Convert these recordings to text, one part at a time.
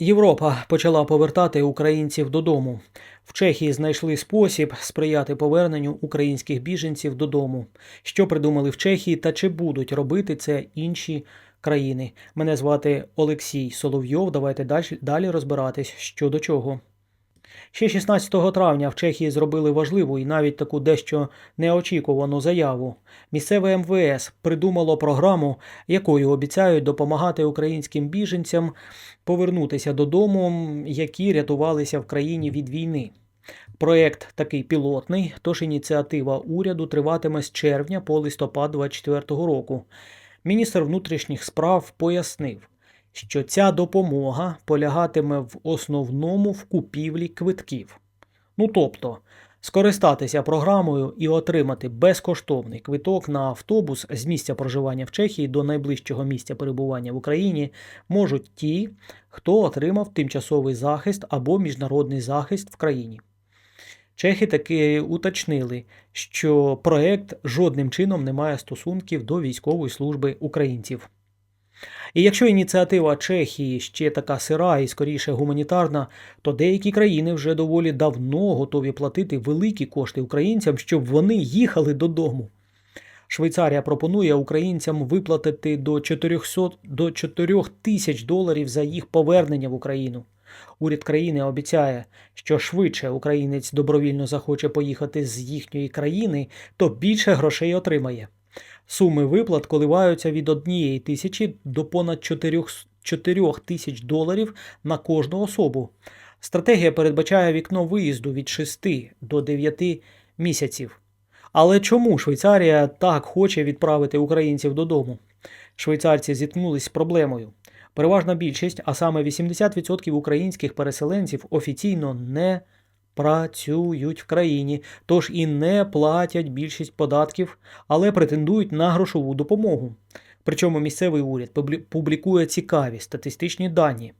Європа почала повертати українців додому. В Чехії знайшли спосіб сприяти поверненню українських біженців додому. Що придумали в Чехії та чи будуть робити це інші країни? Мене звати Олексій Соловйов. Давайте далі, розбиратись, що до чого. Ще 16 травня в Чехії зробили важливу і навіть таку дещо неочікувану заяву. Місцеве МВС придумало програму, якою обіцяють допомагати українським біженцям повернутися додому, які рятувалися в країні від війни. Проєкт такий пілотний, тож ініціатива уряду триватиме з червня по листопад 2024 року. Міністр внутрішніх справ пояснив, що ця допомога полягатиме в основному в купівлі квитків. Ну тобто, скористатися програмою і отримати безкоштовний квиток на автобус з місця проживання в Чехії до найближчого місця перебування в Україні можуть ті, хто отримав тимчасовий захист або міжнародний захист в країні. Чехи таки уточнили, що проект жодним чином не має стосунків до військової служби українців. І якщо ініціатива Чехії ще така сира і скоріше гуманітарна, то деякі країни вже доволі давно готові платити великі кошти українцям, щоб вони їхали додому. Швейцарія пропонує українцям виплатити до 400 до 4 тисяч доларів за їх повернення в Україну. Уряд країни обіцяє, що швидше українець добровільно захоче поїхати з їхньої країни, то більше грошей отримає. Суми виплат коливаються від однієї тисячі до понад 4 4 тисяч доларів на кожну особу. Стратегія передбачає вікно виїзду від 6 до 9 місяців. Але чому Швейцарія так хоче відправити українців додому? Швейцарці зіткнулись з проблемою. Переважна більшість, а саме 80% українських переселенців офіційно не працюють в країні, тож і не платять більшість податків, але претендують на грошову допомогу. Причому місцевий уряд публікує цікаві статистичні дані.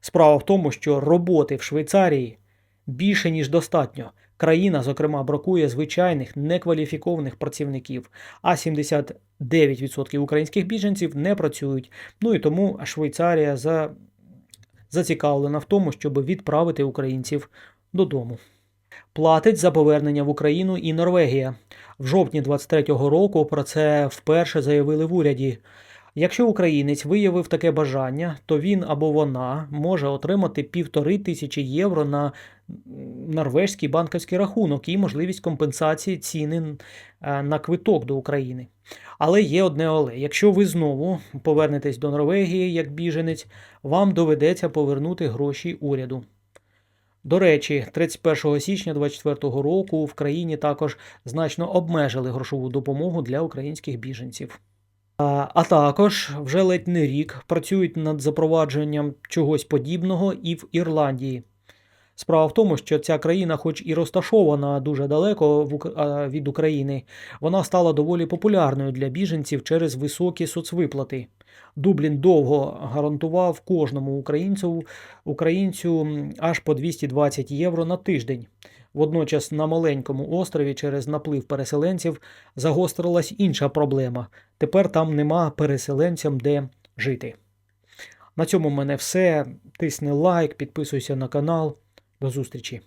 Справа в тому, що роботи в Швейцарії більше ніж достатньо. Країна, зокрема, бракує звичайних некваліфікованих працівників, а 79% українських біженців не працюють. Ну і тому Швейцарія за... зацікавлена в тому, щоб відправити українців додому. Платить за повернення в Україну і Норвегія. В жовтні 23-го року про це вперше заявили в уряді. Якщо українець виявив таке бажання, то він або вона може отримати півтори тисячі євро на норвезький банківський рахунок і можливість компенсації ціни е, на квиток до України. Але є одне але: якщо ви знову повернетесь до Норвегії як біженець, вам доведеться повернути гроші уряду. До речі, 31 січня 2024 року в країні також значно обмежили грошову допомогу для українських біженців. А, також вже ледь не рік працюють над запровадженням чогось подібного і в Ірландії. Справа в тому, що ця країна, хоч і розташована дуже далеко від України, вона стала доволі популярною для біженців через високі соцвиплати. Дублін довго гарантував кожному українцю, українцю аж по 220 євро на тиждень. Водночас на маленькому острові через наплив переселенців загострилась інша проблема. Тепер там нема переселенцям де жити. На цьому в мене все. Тисни лайк, підписуйся на канал. До зустрічі!